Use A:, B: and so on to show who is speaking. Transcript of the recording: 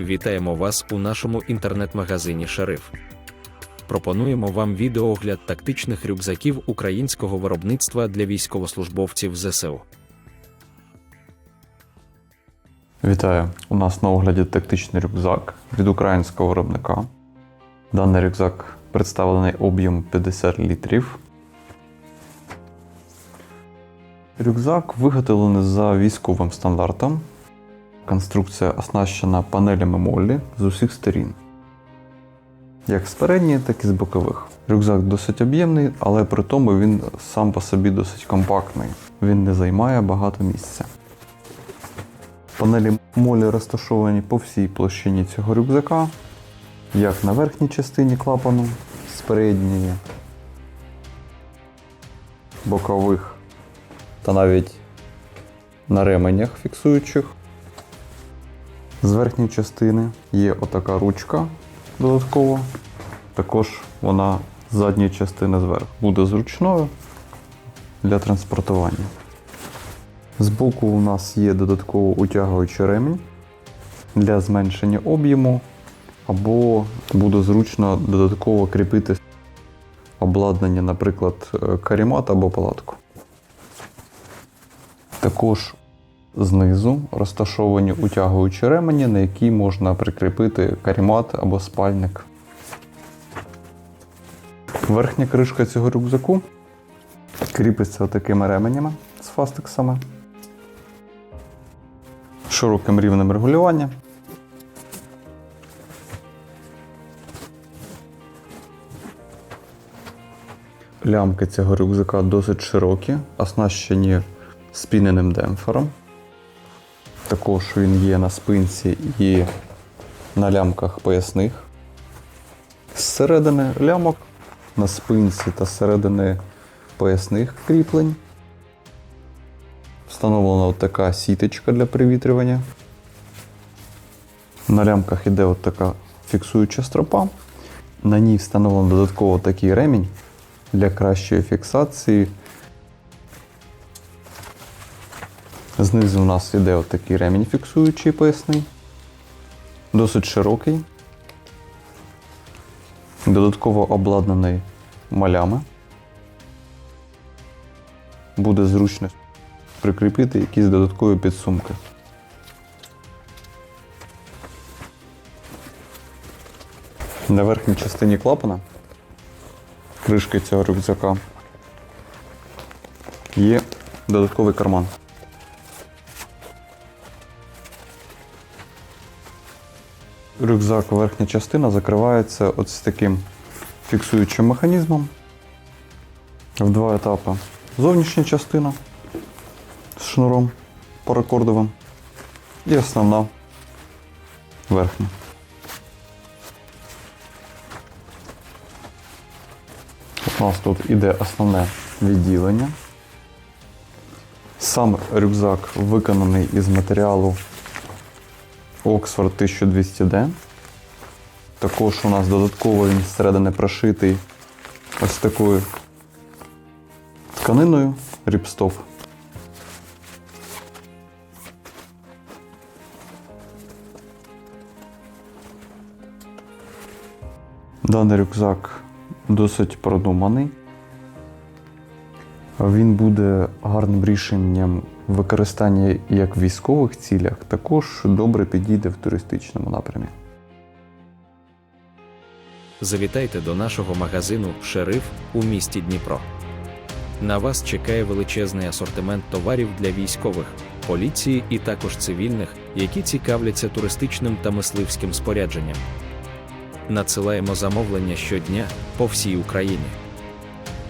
A: Вітаємо вас у нашому інтернет-магазині Шериф. Пропонуємо вам відеоогляд тактичних рюкзаків українського виробництва для військовослужбовців ЗСУ.
B: Вітаю! У нас на огляді тактичний рюкзак від українського виробника. Даний рюкзак представлений об'єм 50 літрів. Рюкзак виготовлений за військовим стандартом. Конструкція оснащена панелями моллі з усіх сторін. Як з передньої, так і з бокових. Рюкзак досить об'ємний, але при тому він сам по собі досить компактний. Він не займає багато місця. Панелі молі розташовані по всій площині цього рюкзака, як на верхній частині клапану з передньої, бокових та навіть на ременях фіксуючих. З верхньої частини є отака ручка додаткова. Також вона з задньої частини зверху буде зручною для транспортування. Збоку у нас є додатково утягуючий ремінь для зменшення об'єму, або буде зручно додатково кріпити обладнання, наприклад, е, карімат або палатку. Також знизу розташовані утягуючі ремені, на які можна прикріпити карімат або спальник. Верхня кришка цього рюкзаку кріпиться такими ременями з фастексами широким рівнем регулювання. Лямки цього рюкзака досить широкі, оснащені спіненим демпфером. Також він є на спинці і на лямках поясних. Зсередини лямок на спинці та зсередини поясних кріплень Встановлена от така сіточка для привітрювання. На лямках йде от така фіксуюча стропа. На ній встановлено додатково такий ремінь для кращої фіксації. Знизу у нас йде от такий ремінь фіксуючий поясний, досить широкий, додатково обладнаний малями. Буде зручно прикріпити якісь додаткові підсумки. На верхній частині клапана кришки цього рюкзака є додатковий карман. Рюкзак верхня частина закривається з таким фіксуючим механізмом в два етапи. Зовнішня частина з шнуром паракордовим і основна верхня. У нас тут іде основне відділення. Сам рюкзак виконаний із матеріалу Oxford 1200D. Також у нас додатково він зсередини прошитий ось такою тканиною ріпстоп. Даний рюкзак досить продуманий. Він буде гарним рішенням використання як в військових цілях, також добре підійде в туристичному напрямі.
A: Завітайте до нашого магазину Шериф у місті Дніпро. На вас чекає величезний асортимент товарів для військових, поліції і також цивільних, які цікавляться туристичним та мисливським спорядженням. Надсилаємо замовлення щодня по всій Україні.